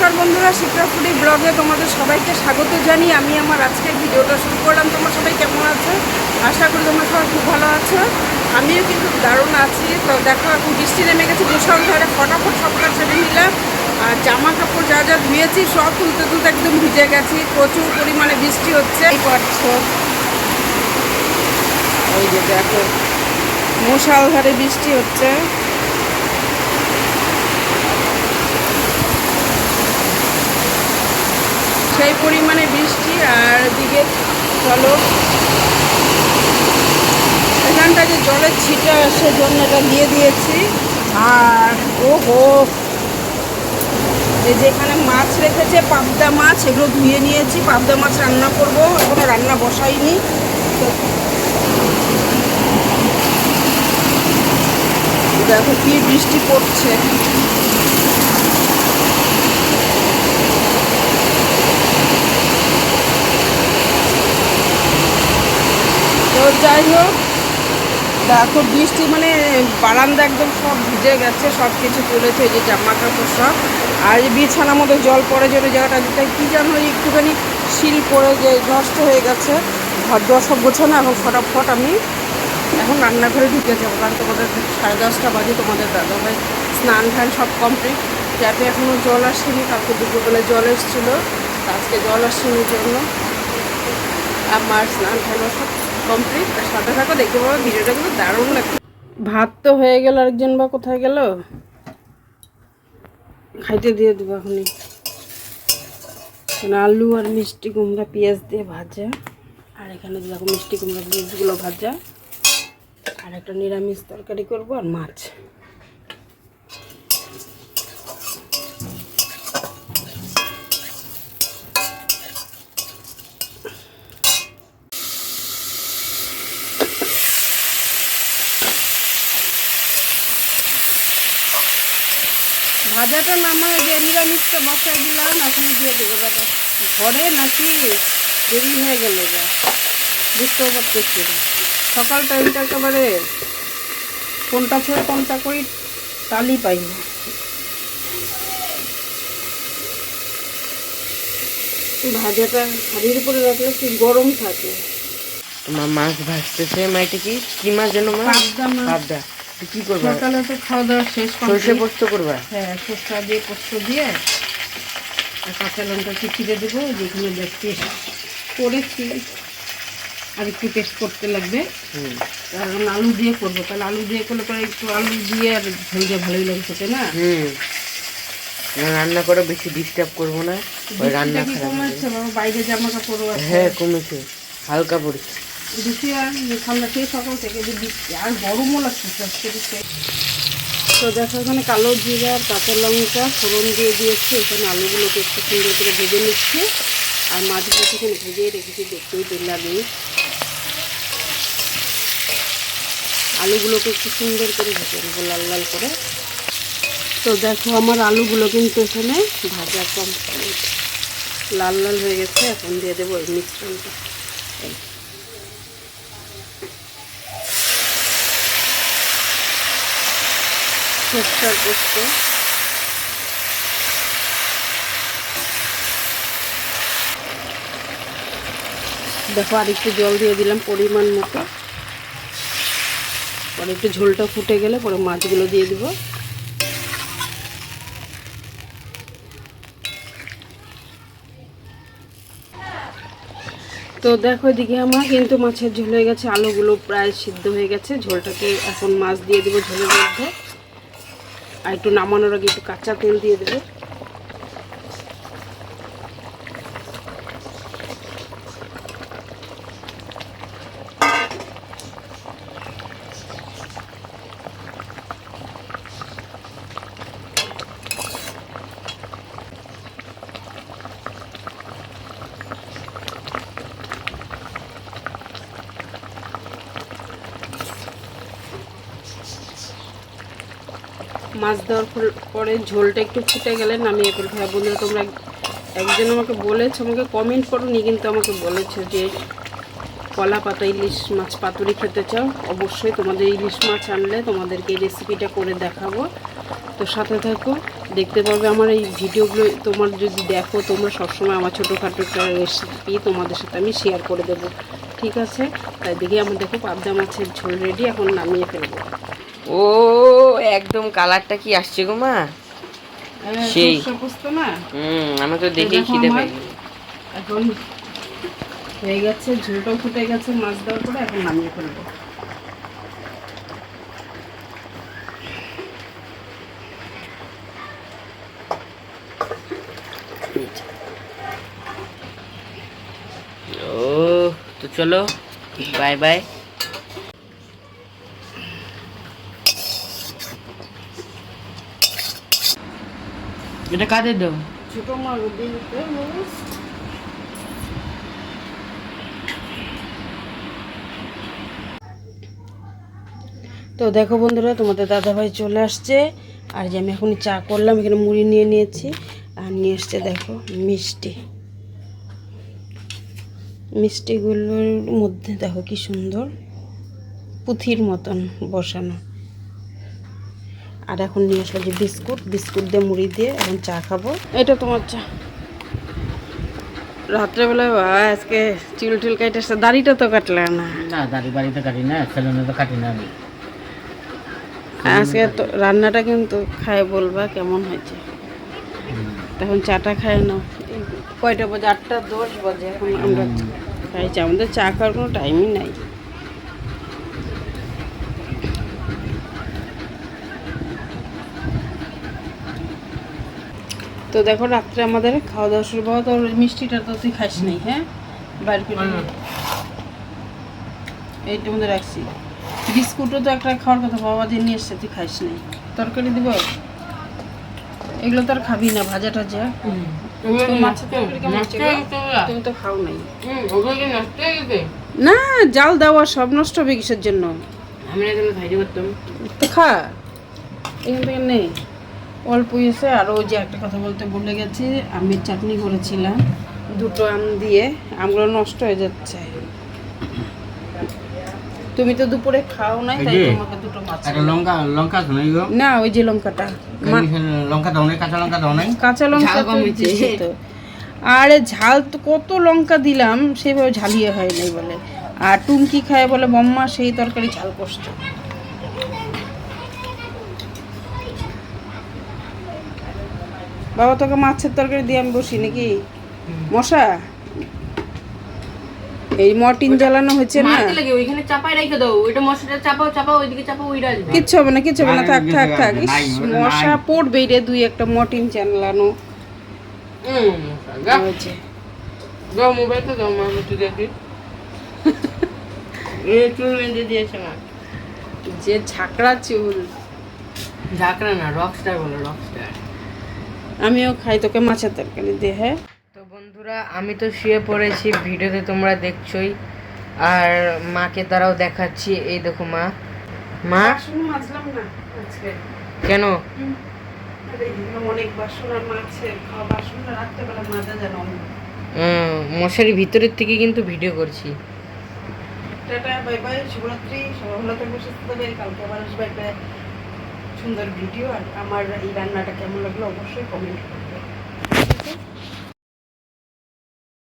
নমস্কার বন্ধুরা শিপ্রা ফুডি ব্লগে তোমাদের সবাইকে স্বাগত জানিয়ে আমি আমার আজকের ভিডিওটা শুরু করলাম। তোমার সবাই কেমন আছো? আশা করি তোমরা সবাই খুব ভালো আছো। আমিও কিন্তু দারুণ আছি। তো দেখো এখন বৃষ্টি নেমে গেছে মুসল ধরে ফটাফট সব কাজ সেরে নিলাম। আর জামা কাপড় যা যা ধুয়েছি সব তুলতে তুলতে একদম ভিজে গেছি। প্রচুর পরিমাণে বৃষ্টি হচ্ছে। এই পাচ্ছ। ওই যে দেখো মুষালধারে বৃষ্টি হচ্ছে। সেই পরিমাণে বৃষ্টি আর দিকে চলো এখানটা যে জলের ছিটা, সেজন্য এটা দিয়ে দিয়েছি। আর ও হো এই যেখানে মাছ রেখেছে, পাবদা মাছ, এগুলো ধুয়ে নিয়েছি। পাবদা মাছ রান্না করব, এখনও রান্না বসাইনি। দেখো কি বৃষ্টি পড়ছে। যাই হোক, দেখো বৃষ্টি মানে বারান্দা একদম সব ভিজে গেছে, সব কিছু তুলেছে যে জামা কাপড় সব। আর এই বিছানার মধ্যে জল পড়ে যাবে জায়গাটা যেটা কী জানো একটুখানি শিল পড়ে যে নষ্ট হয়ে গেছে। ঘর দোয়া সব গোছানো, এখন ফটাফট আমি এখন রান্নাঘরে ঢুকে যাব, কারণ তোমাদের সাড়ে দশটা বাজে তোমাদের দাদাভাই স্নান টান সব কমপ্লিট ট্যাপে এখনও জল আসেনি, কালকে দুপুরবেলায় জল এসেছিল আজকে জল আসেনি জন্য। আমার স্নান টান সব কমপ্লিট আর সাথে থাকো, দেখতে পাবো ভিডিওটা কিন্তু দারুণ ভাত তো হয়ে গেল, আরেকজন বা কোথায় গেল? খাইতে দিয়ে দেবো এখনই। আলু আর মিষ্টি কুমড়া, পেঁয়াজ দিয়ে ভাজা, আর এখানে দেখো মিষ্টি কুমড়া, পেঁয়াজগুলো ভাজা, আর একটা নিরামিষ তরকারি করব, আর মাছ। ভাজাটা নামায় যে নিরামিষটা বসাই দিলাম এখন দিয়ে দেবো দাদা। ঘরে নাকি দেরি হয়ে গেল যা বুঝতেও পারতেছি সকাল টাইমটা একেবারে কোনটা ছেড়ে কোনটা করি তালি পাই না। ভাজাটা হাড়ির উপরে রাখলে কি গরম থাকে? তোমার মাছ ভাজতেছে মা এটা কি? কি মাছ যেন মাছ। পাবদা। কি করবা? সকালে তো খাওয়া দাওয়া শেষ সর্ষে। পোস্ত করবা? হ্যাঁ সরষা দিয়ে পোস্ত দিয়ে আর কাঁচা লঙ্কা চিড়ে দেবো যেগুলো বেশ টেস্ট করেছি। আর একটু টেস্ট করতে লাগবে। হুম। কারণ আলু দিয়ে করব তাহলে আলু দিয়ে করলে পরে একটু আলু দিয়ে আর ঝোল ভালোই লাগে খেতে না? হুম। রান্না করে বেশি ডিস্টার্ব করব না। ওই রান্না। কমেছে? বাইরে জামা কাপড় হ্যাঁ কমেছে। হালকা পড়েছে। আর ঠান্ডা সকাল থেকে বৃষ্টি, আর গরমও লাগছে তো দেখো, এখানে কালো জিরা আর কাঁচা লঙ্কা ফোড়ন দিয়ে দিয়েছি। এখানে আলুগুলোকে একটু সুন্দর করে ভেজে নিচ্ছি। আর মাছগুলো এখানে ভেজে রেখেছি, দেখতেই পেলামই আলুগুলোকে একটু সুন্দর করে ভেজে নেব, লাল লাল করে। তো দেখো, আমার আলুগুলো কিন্তু এখানে ভাজা কমপ্লিট। লাল লাল হয়ে গেছে, এখন দিয়ে দেবো মিশ্রণটা। সরষার পোস্ত দেখো আর একটু জল দিয়ে দিলাম পরিমাণ মতো। পরে একটু ঝোলটা ফুটে গেলে পরে মাছগুলো দিয়ে দিব। তো দেখো এদিকে আমার কিন্তু মাছের ঝোল হয়ে গেছে, আলুগুলো প্রায় সিদ্ধ হয়ে গেছে। ঝোলটাকে এখন মাছ দিয়ে দেবো ঝোলের মধ্যে। আর একটু নামানোর আগে একটু কাঁচা তেল দিয়ে দেবো। মাছ দেওয়ার পর- ঝোলটা একটু ফুটে গেলে নামিয়ে ফেলতে হবে বন্ধুরা, তোমরা একজন আমাকে বলেছ, আমাকে কমেন্ট করোনি, কিন্তু আমাকে বলেছ যে, কলা পাতা, ইলিশ মাছ, পাতুরি খেতে চাও? অবশ্যই তোমাদের ইলিশ মাছ আনলে তোমাদেরকে এই রেসিপিটা করে দেখাবো। তো সাথে থাকো, দেখতে পাবে আমার এই ভিডিওগুলো। তোমার যদি দেখো, তোমরা সবসময় আমার ছোটোখাটো একটা রেসিপি তোমাদের সাথে আমি শেয়ার করে দেবো। ঠিক আছে? তাই দেখি আমার দেখো পাবদা মাছের ঝোল রেডি এখন নামিয়ে ফেলব। ও একদম কালারটা কি আসছে গো মা? সেই। হুম আমি তো দেখেই খিদে পাই এখন হয়ে গেছে ঝোলটাও ফুটে গেছে মাছ দেওয়ার পরে এখন নামিয়ে ফেলব। ও তো চলো বাই বাই এটা কাদের দাও ছোটো দিতে তো দেখো বন্ধুরা, তোমাদের দাদাভাই চলে আসছে। আর যে আমি এখনই চা করলাম, এখানে মুড়ি নিয়ে নিয়েছি। আর নিয়ে এসছে দেখো মিষ্টি। মিষ্টিগুলোর মধ্যে দেখো কি সুন্দর পুঁথির মতন বসানো। আর এখন নিয়ে আসলো যে বিস্কুট বিস্কুট দিয়ে মুড়ি দিয়ে এখন চা খাব। এটা তোমার চা। রাত্রেবেলায় বা আজকে চুল টুল কাটে দাড়িটা তো কাটলে না। না দাড়ি বাড়িতে কাটি না সেলুনে তো কাটি না আমি। আজকে তো রান্নাটা কিন্তু খায় বলবা কেমন হয়েছে। তখন চাটা খায় না কয়টা বাজে? আটটা দশ বাজে এখন আমরা খাইছি। আমাদের চা খাওয়ার কোনো টাইমই নাই। দেখো রাত্রে আমাদের খাওয়া দাওয়া শুরু পাওয়া তো মিষ্টিটা তো তুই খাস নাই হ্যাঁ? বাইরে করে নে। এইটার মধ্যে রাখছি। বিস্কুটও তো একটা খাওয়ার কথা বাবা দিয়ে নিয়ে এসছে তুই খাইস নাই। তরকারি দিব? এগুলো তো আর খাবি না ভাজা টাজা। তো? তুমি তো খাও নাই। না জাল দেওয়া সব নষ্ট হবে কিসের জন্য? আমি না তুমি খাইতে পারতাম তো খা। এখান থেকে নেই অল্প এসে আর ওই যে একটা কথা বলতে ভুলে গেছি আমের চাটনি করেছিলাম দুটো আম দিয়ে আমগুলো নষ্ট হয়ে যাচ্ছে। তুমি তো দুপুরে খাও নাই তাই তোমাকে দুটো মাছ একটা লঙ্কা লঙ্কা শোনাই গো না ওই যে লঙ্কাটা। লঙ্কা দাও নাই কাঁচা লঙ্কা দাও নাই? কাঁচা লঙ্কা তো হয়েছে। তো। আরে ঝাল তো কত লঙ্কা দিলাম সেভাবে ঝালিয়ে হয় নাই বলে। আর টুমকি খায় বলে বম্মা সেই তরকারি ঝাল কষ্ট বাবা তোকে মাছের তরকারি দিয়ে আমি বসি নাকি? মশা? এই মর্টিন জ্বালানো হচ্ছে না? মারতে লাগে ওইখানে চাপায় রেখে দাও। ওইটা মশলাটা চাপাও চাপাও ওইদিকে চাপাও ওইটা আসবে। কিচ্ছু হবে না কিচ্ছু হবে না থাক থাক থাক। ইস, মশা নাই। পড়বেই রে দুই একটা মর্টিন জ্বালানো। হুম দাও মোবাইলটা দাও মা একটু দেখি। এ চুল বেঁধে দিয়েছে মা। যে ঝাঁকড়া চুল। ঝাঁকড়া না রকস্টার বলো রকস্টার আমিও খাই তোকে মাছের তরকারি দিয়ে হ্যাঁ? তো বন্ধুরা আমি তো শুয়ে পড়েছি ভিডিওতে তোমরা দেখছোই। আর মাকে তারাও দেখাচ্ছি এই দেখো মা। মা? মাজলাম না আজকে। কেন? মশারি ভিতরের থেকে কিন্তু ভিডিও করছি। টাটা বাই বাই শুভরাত্রি সবাই ভালো থাকবে সুস্থ থাকবে কালকে আবার আসবে একটা সুন্দর ভিডিও আর আমার এই রান্নাটা কেমন লাগল অবশ্যই কমেন্ট করবে